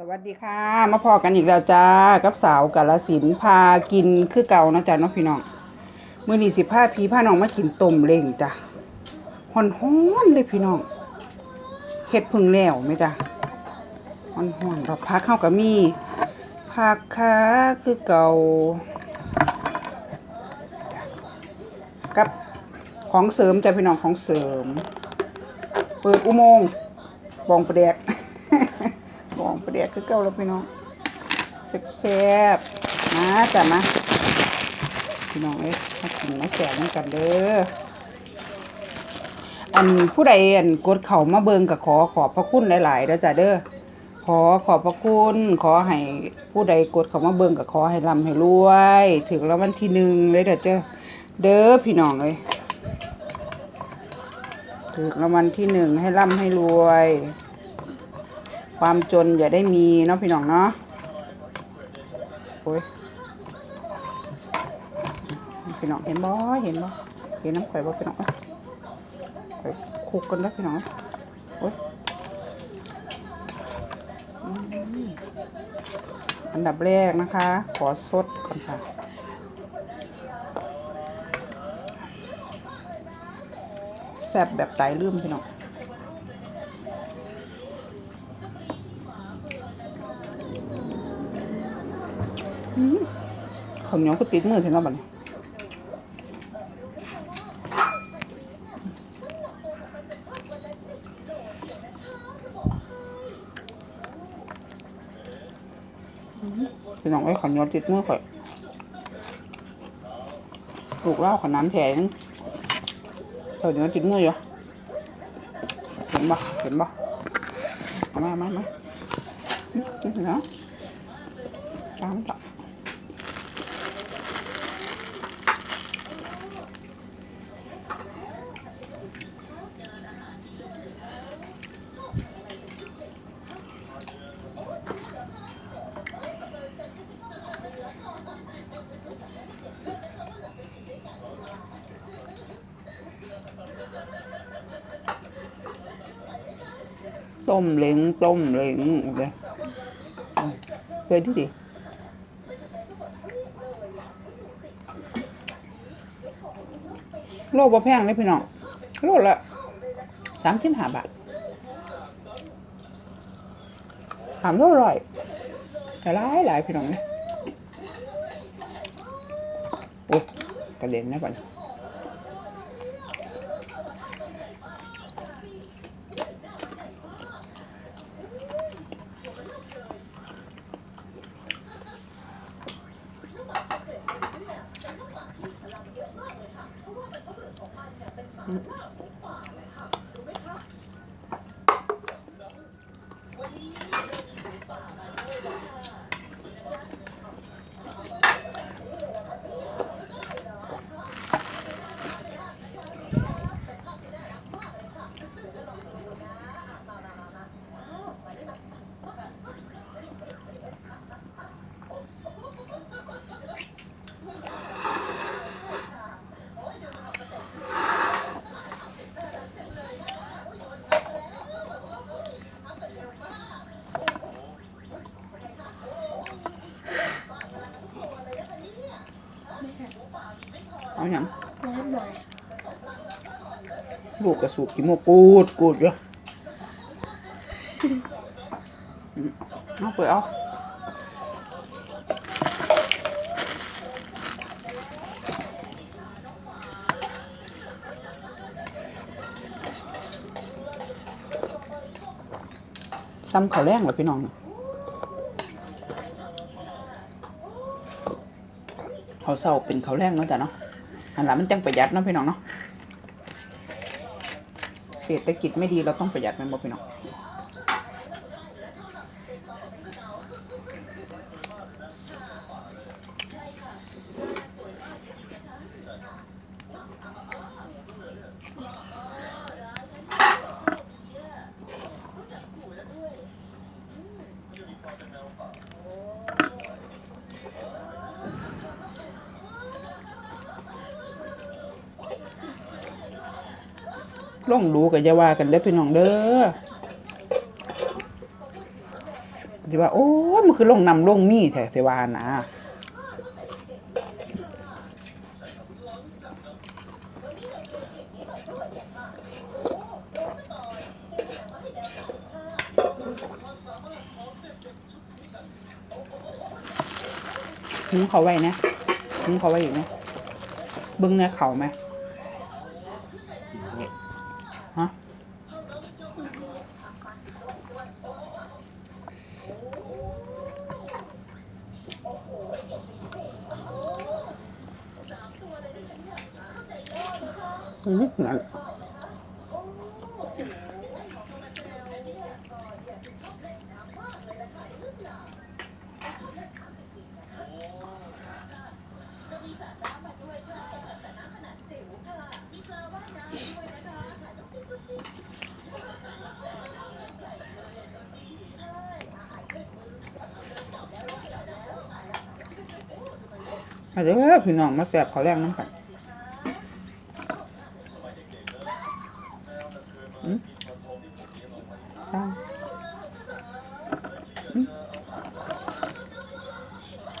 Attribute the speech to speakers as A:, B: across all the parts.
A: สวัสดีค่ะ มาพอกันอีกแล้วจ้า กับสาวกาลสินพากินคือเก่านะจ๊ะน้องพี่น้องมื้อนี้สิพาพี่พาน้องมากินต้มเล้งจ้ะฮ้อนเลยพี่น้องเฮ็ดพึ่งแล้วไหมจ้ะฮ้อนๆดอกพักเข้ากับมีผักคะคือเก่า กับของเสริมจ้ะพี่น้องของเสริม เปิดอุโมงค์บองประแดก ประแดกคือเก่าแล้วพี่น้องแซ่บๆมาจ้ะมาพี่น้องเอ้ยมากินมาแสบนกันเด้ออันผู้ใดอันกดเข่ามาเบิงกับขอขอบพระคุณหลายๆเด้อจ้ะเด้อขอขอบพระคุณ ขอให้ผู้ใดกดเข้ามาเบิงกับขอให้ร่ำให้รวย ถึงรางวัลที่หนึ่งเลยเด้อเจ้อเด้อพี่น้องเอ้ยถูกรางวัลที่หนึ่งให้ร่ำให้รวย ความจนอย่าได้มีเนาะพี่น้องเนาะโอ้ยพี่น้องเห็นบ่เห็นบ่เห็นน้ำข่อยบ่พี่น้องข่อยคุกกันแล้วพี่น้องโอ้ยอันดับแรกนะคะ ขอสดก่อนค่ะแซ่บแบบไตลืมพี่น้อง ข้าวเหนียวก็ติดมือถึงแล้วบัดนี้อืมพี่น้องไอ้ข้าวเหนียวติดมือข่อยลูกเล่าขาวน้ำแข็งข้าวเหนียวติดมืออยู่เห็นบ่เห็นบ่เอามามามาเนาะตามต่อ ต้มเหลงต้มเหลงเลยเคยดิดิโลบ่แพงเลยพี่น้องโลละสามสิบห้าบาทสามโลร้อยแต่หลายหลายพี่น้องเนี่ยโอ้กระเด็นนะก่อน
B: 嗯
A: ลูกกระสูบกิโมกูดกูดอยู่อืมเอาเปิดเอาซ้ำเขาวแรงเหรอพี่น้องเขาเศร้าเป็นเขาแรงเนาะจ้ะเนาะอันหลังมันจังประหยัดเนาะพี่น้องเนาะ เศรษฐกิจไม่ดีเราต้องประหยัดแม่นบ่พี่น้อง ล่องรู้กับยาว่ากันเด้พี่น้องเด้อสิว่า โอ้มันคือลงนำลงมีแท้สิว่านะหุงเขาไว้นะหุงเขาไว้อีกนะเบึ้งเนี่ยเขาไหม อืมนั่นมาเด้อพี่น้องมาแสบเขาแรงน้ำกัน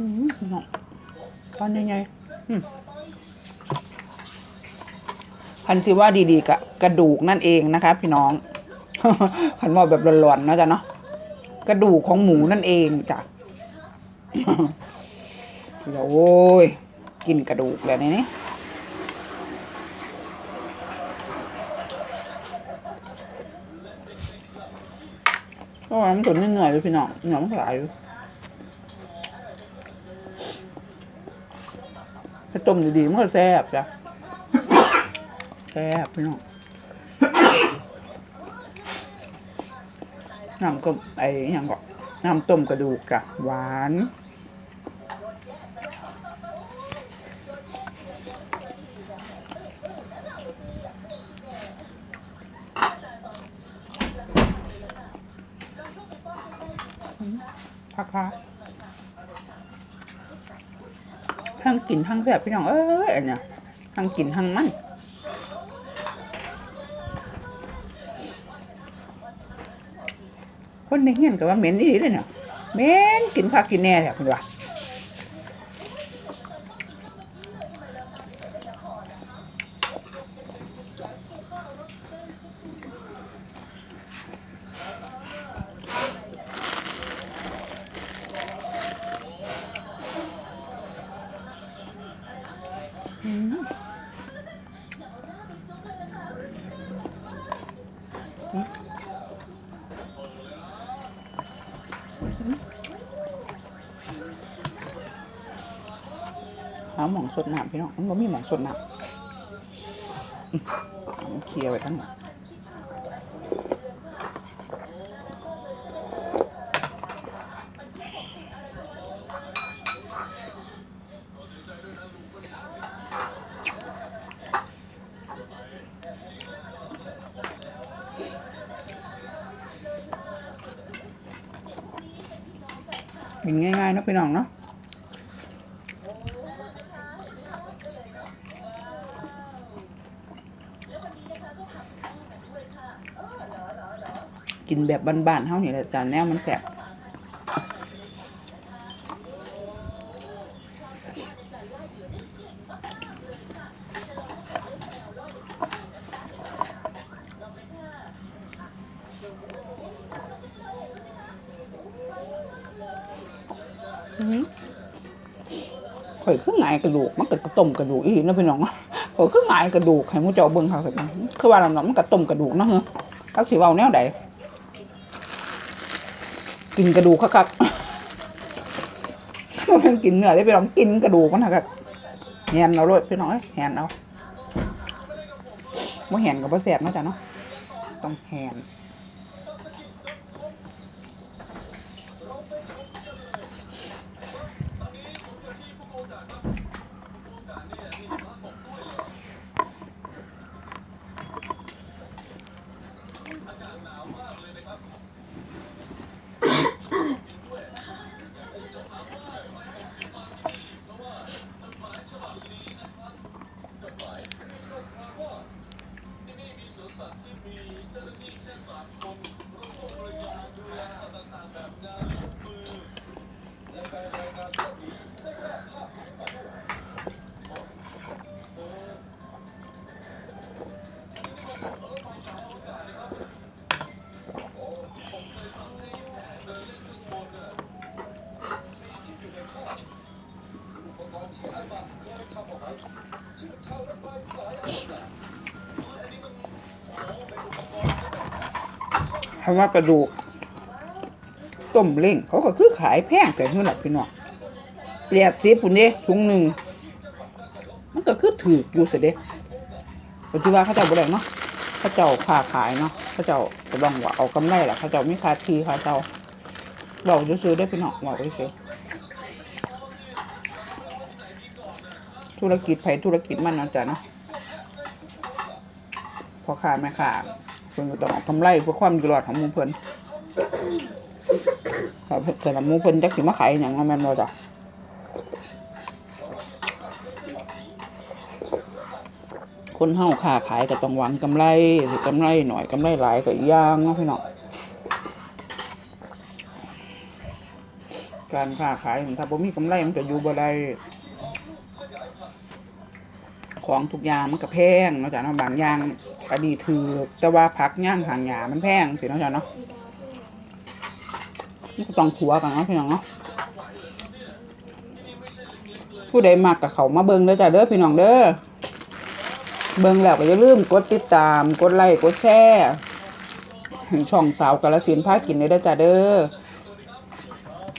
A: อืมพี่น้องตอนยังไงพันสิว่าดีๆกะกระดูกนั่นเองนะคะ พี่น้องพันว่าแบบหลอนๆนะจ๊ะเนาะกระดูกของหมูนั่นเองจ้ะ โอ้ยกินกระดูกแล้วนี่ก็ว่ามันตัวเหนื่อยๆเลยพี่น้องเหนื่อยมันหลายอยู่ถ้าต้มดีๆมันก็แซ่บจ้ะแซ่บพี่น้องน้ำก็ไอ้อย่างก็น้ำต้มกระดูกกะหวาน พักพักทั้งกินทั้งแสบพี่น้องเอ้ยอันเนี่ยทั้งกินทั้งมันคนในเฮียนก็ว่าเหม็นอีเลยเนี่ยเหม็นกินข้ากินแน่แท้คุณว่า หาหมองสดหนาพี่น้องมันบ่มีหมองสดน้ำอืมเอาเคลียร์ไว้ทั้งหมด กินง่ายๆนะพี่น้องเนาะกินแบบบ้านๆเฮานี่แหละจานแนวมันแสบอือหือข่อยคือหงายก ระดูกมันก็กระต้มกระดูกอีกนะพี่น้องเนาะข่อคือหงายกระดูกให้มูเจ้าเบิ่งเขาคือคือว่าแล้วเนาะมันก็ต้มกระดูกเนาะเฮ้อจักสิเว้าแนวใดกินกระดูกคักๆมันเป็นกินเนื้อได้ไปลองกินกระดูกมันคักๆแหนเอาเลยพี่น้อยแหนเอาบ่แหนกับบ่แสบนะจ้ะเนาะต้องแหน 지금 타워를 빨리 쏴야 한다. คำว่ากระดูกต้มเล้งเขาก็คือขายแพงแต่เท่าไหร่พี่น้องเปรียบเทียบปุ่นเด้ถุงหนึ่งมันก็คือถืออยู่เสียเด้ปัจจุบันเขาเจ้าบ่ได้เนาะเขาเจ้าค้าขายเนาะเขาเจ้าก็ต้องว่าเอากำไรแหละเขาเจ้ามีค่าทีค่าเจ้าบอกซื้อได้พี่น้องบอกซื้อธุรกิจไผธุรกิจมันนาะจ้ะเนาะพอค้าแม่ค้าเพิ่นก็ต้องเอากำไรเพื่อความอยู่รอดของหมู่เพิ่นครับแต่ละหมู่เพิ่นจักสิมาขายหยังเนาะแม่นบ่จ้ะคนเฮาค้าขายก็ต้องหวังกำไรสิกำไรหน่อยกำไรหลายก็อีกอย่างเนาะพี่น้องการค้าขายถ้าบ่มีกำไรมันก็อยู่บ่ได้ของทุกอย่างมันก็แพงเนาะจ้ะเนาะบางอย่าง ก็ดีถือแต่ว่าผักย่างหางหยามันแพงสิเนาะจ้ะเนาะมันก็ต้องขัวกันเนาะพี่น้องเนาะผู้ใดมักกับเขามาเบิ่งเด้อจ้ะเด้อพี่น้องเด้อเบิ่งแล้วก็อย่าลืมกดติดตาม กดไลค์กดแชร์ช่องสาวกาลสินพากินเด้อจ้ะเด้อ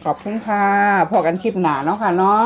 A: ขอบคุณค่ะพอกันคลิปหนาเนาะค่ะเนาะ